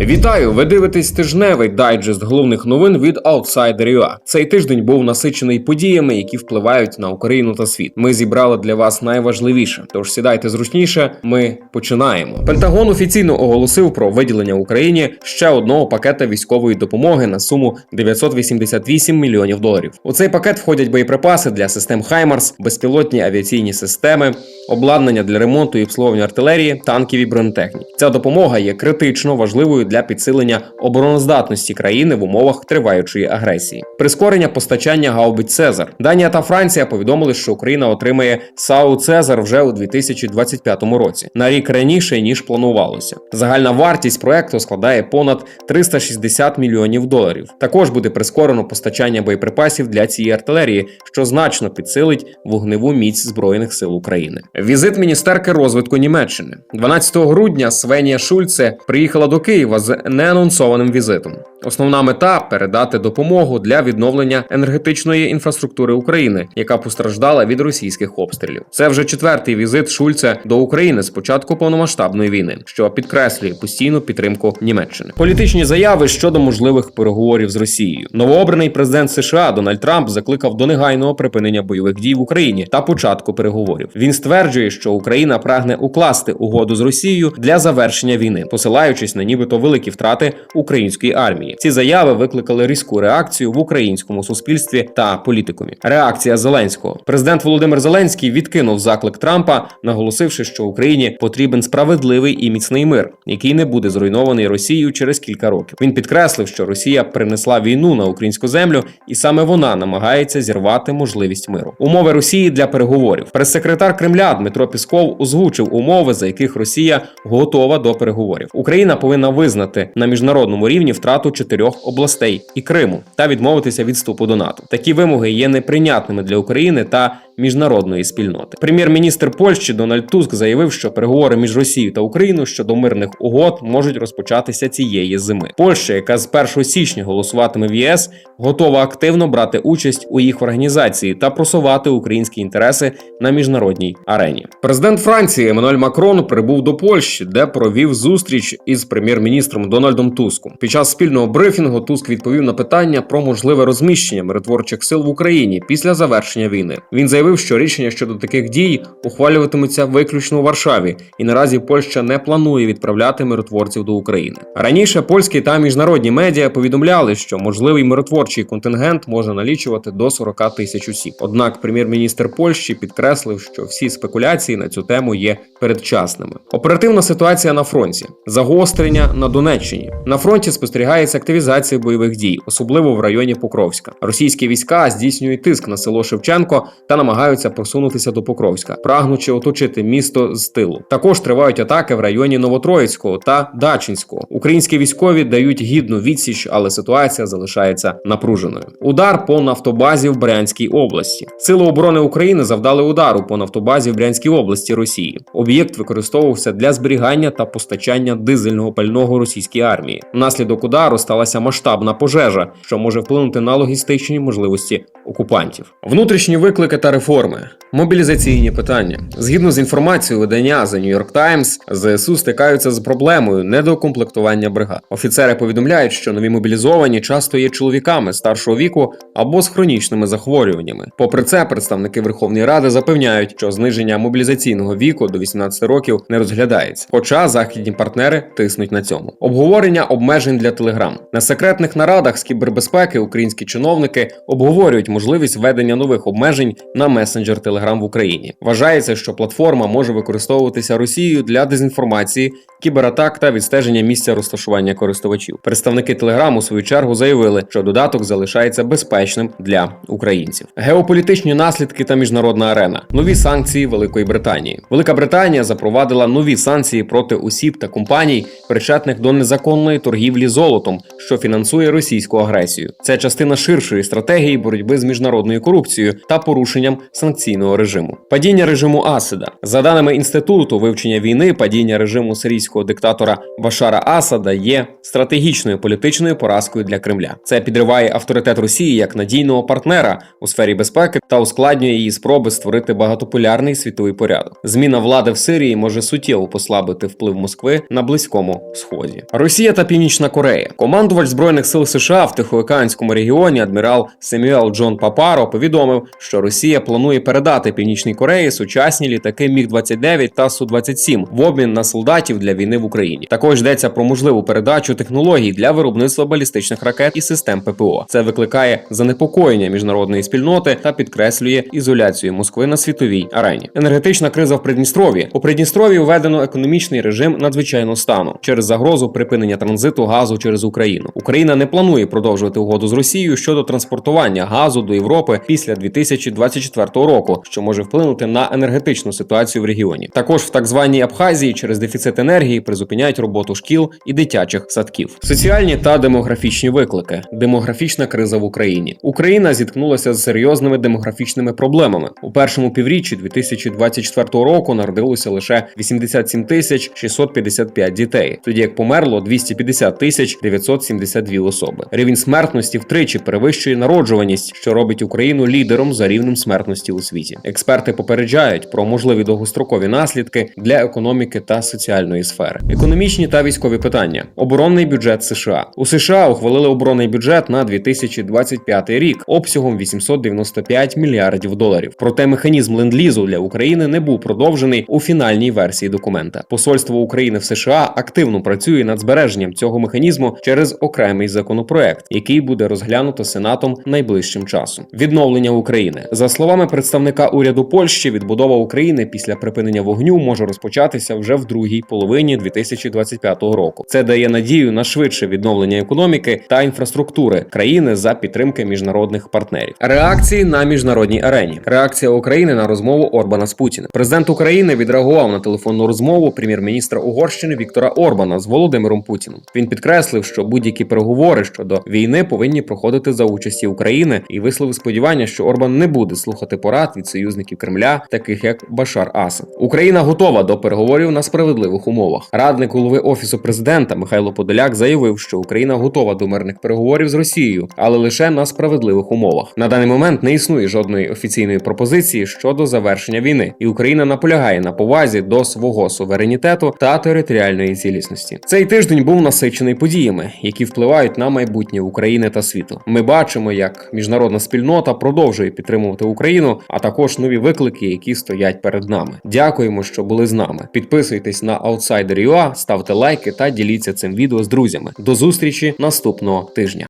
Вітаю! Ви дивитесь тижневий дайджест головних новин від Outsider.ua. Цей тиждень був насичений подіями, які впливають на Україну та світ. Ми зібрали для вас найважливіше. Тож сідайте зручніше. Ми починаємо. Пентагон офіційно оголосив про виділення Україні ще одного пакета військової допомоги на суму 988 мільйонів доларів. У цей пакет входять боєприпаси для систем Хаймарс, безпілотні авіаційні системи, обладнання для ремонту і обслуговування артилерії, танків і бронетехніки. Ця допомога є критично важливою для підсилення обороноздатності країни в умовах триваючої агресії. Прискорення постачання гаубиць Цезар. Данія та Франція повідомили, що Україна отримає САУ Цезар вже у 2025 році, на рік раніше ніж планувалося. Загальна вартість проекту складає понад 360 мільйонів доларів. Також буде прискорено постачання боєприпасів для цієї артилерії, що значно підсилить вогневу міць збройних сил України. Візит міністерки розвитку Німеччини 12 грудня. Свенія Шульце приїхала до Києва з неанонсованим візитом. Основна мета передати допомогу для відновлення енергетичної інфраструктури України, яка постраждала від російських обстрілів. Це вже четвертий візит Шульце до України з початку повномасштабної війни, що підкреслює постійну підтримку Німеччини. Політичні заяви щодо можливих переговорів з Росією. Новообраний президент США Дональд Трамп закликав до негайного припинення бойових дій в Україні та початку переговорів. Він стверджує, що Україна прагне укласти угоду з Росією для завершення війни, посилаючись на нібито великі втрати української армії. Ці заяви викликали різку реакцію в українському суспільстві та політикумі. Реакція Зеленського. Президент Володимир Зеленський відкинув заклик Трампа, наголосивши, що Україні потрібен справедливий і міцний мир, який не буде зруйнований Росією через кілька років. Він підкреслив, що Росія принесла війну на українську землю, і саме вона намагається зірвати можливість миру. Умови Росії для переговорів. Прес-секретар Кремля Дмитро Пісков озвучив умови, за яких Росія готова до переговорів. Україна повинна визнати на міжнародному рівні втрату чотирьох областей і Криму та відмовитися від вступу до НАТО. Такі вимоги є неприйнятними для України та міжнародної спільноти. Прем'єр-міністр Польщі Дональд Туск заявив, що переговори між Росією та Україною щодо мирних угод можуть розпочатися цієї зими. Польща, яка з 1 січня голосуватиме в ЄС, готова активно брати участь у їх організації та просувати українські інтереси на міжнародній арені. Президент Франції Еммануель Макрон прибув до Польщі, де провів зустріч із прем'єр-міністром Дональдом Туском. Під час спільного брифінгу Туск відповів на питання про можливе розміщення миротворчих сил в Україні після завершення війни. Він заявив, що рішення щодо таких дій ухвалюватимуться виключно у Варшаві, і наразі Польща не планує відправляти миротворців до України. Раніше польські та міжнародні медіа повідомляли, що можливий миротворчий контингент може налічувати до 40 тисяч осіб. Однак прем'єр-міністр Польщі підкреслив, що всі спекуляції на цю тему є передчасними. Оперативна ситуація на фронті, загострення на Донеччині. На фронті спостерігається активізація бойових дій, особливо в районі Покровська. Російські війська здійснюють тиск на село Шевченко та намагаються просунутися до Покровська, прагнучи оточити місто з тилу. Також тривають атаки в районі Новотроїцького та Дачинського. Українські військові дають гідну відсіч, але ситуація залишається напруженою. Удар по нафтобазі в Брянській області. Сили оборони України завдали удару по нафтобазі в Брянській області Росії. Об'єкт використовувався для зберігання та постачання дизельного пального російській армії. Внаслідок удару сталася масштабна пожежа, що може вплинути на логістичні можливості окупантів. Внутрішні виклики та реформи, мобілізаційні питання. Згідно з інформацією видання The New York Times, ЗСУ стикаються з проблемою недокомплектування бригад. Офіцери повідомляють, що нові мобілізовані часто є чоловіками старшого віку або з хронічними захворюваннями. Попри це, представники Верховної Ради запевняють, що зниження мобілізаційного віку до 18 років не розглядається. Хоча західні партнери тиснуть на цьому. Обговорення обмежень для Телеграм на секретних нарадах з кібербезпеки українські чиновники обговорюють можливість введення нових обмежень на месенджер Telegram в Україні. Вважається, що платформа може використовуватися Росією для дезінформації, кібератак та відстеження місця розташування користувачів. Представники Telegram у свою чергу заявили, що додаток залишається безпечним для українців. Геополітичні наслідки та міжнародна арена. Нові санкції Великої Британії. Велика Британія запровадила нові санкції проти осіб та компаній, причетних до незаконної торгівлі золотом, що фінансує російську агресію. Це частина ширшої стратегії боротьби з міжнародною корупцією та порушенням санкційного режиму. Падіння режиму Асада за даними інституту вивчення війни, падіння режиму сирійського диктатора Башара Асада є стратегічною політичною поразкою для Кремля. Це підриває авторитет Росії як надійного партнера у сфері безпеки та ускладнює її спроби створити багатополярний світовий порядок. Зміна влади в Сирії може суттєво послабити вплив Москви на близькому сході. Росія та Північна Корея. Командувач збройних сил США в Тихоокеанському регіоні адмірал Семюел Джон Папаро повідомив, що Росія планує передати Північній Кореї сучасні літаки Міг 29 та Су 27 в обмін на солдатів для війни в Україні. Також йдеться про можливу передачу технологій для виробництва балістичних ракет і систем ППО. Це викликає занепокоєння міжнародної спільноти та підкреслює ізоляцію Москви на світовій арені. Енергетична криза в Придністров'ї. У Придністров'ї введено економічний режим надзвичайного стану через загрозу припинення транзиту газу через Україну. Україна не планує продовжувати угоду з Росією щодо транспортування газу до Європи після 2024 року, що може вплинути на енергетичну ситуацію в регіоні. Також в так званій Абхазії через дефіцит енергії призупиняють роботу шкіл і дитячих садків. Соціальні та демографічні виклики. Демографічна криза в Україні. Україна зіткнулася з серйозними демографічними проблемами. У першому півріччі 2024 року народилося лише 87 тисяч 655 дітей, тоді як померло 250 тисяч 972 особи. Рівень смертності втричі перевищує народжуваність, що робить Україну лідером за рівнем смертності у світі. Експерти попереджають про можливі довгострокові наслідки для економіки та соціальної сфери. Економічні та військові питання. Оборонний бюджет США у США ухвалили оборонний бюджет на 2025 рік обсягом 895 мільярдів доларів. Проте механізм ленд-лізу для України не був продовжений у фінальній версії документа. Посольство України в США активно працює над збереженням цього механізму через окремий законопроект, який буде розглянуто Сенатом найближчим часом. Відновлення України за словами представника уряду Польщі, відбудова України після припинення вогню може розпочатися вже в другій половині 2025 року. Це дає надію на швидше відновлення економіки та інфраструктури країни за підтримки міжнародних партнерів. Реакції на міжнародній арені. Реакція України на розмову Орбана з Путіним. Президент України відреагував на телефонну розмову прем'єр-міністра Угорщини Віктора Орбана з Володимиром Путіним. Він підкреслив, що будь-які переговори щодо війни повинні проходити за участі України і висловив сподівання, що Орбан не буде слухати порад від союзників Кремля, таких як Башар Асад. Україна готова до переговорів на справедливих умовах. Радник голови офісу президента Михайло Подоляк заявив, що Україна готова до мирних переговорів з Росією, але лише на справедливих умовах. На даний момент не існує жодної офіційної пропозиції щодо завершення війни, і Україна наполягає на повазі до свого суверенітету та територіальної цілісності. Цей тиждень був насичений подіями, які впливають на майбутнє України та світу. Ми бачимо, як міжнародна спільнота продовжує підтримувати Україну, а також нові виклики, які стоять перед нами. Дякуємо, що були з нами. Підписуйтесь на Outsider.ua, ставте лайки та діліться цим відео з друзями. До зустрічі наступного тижня.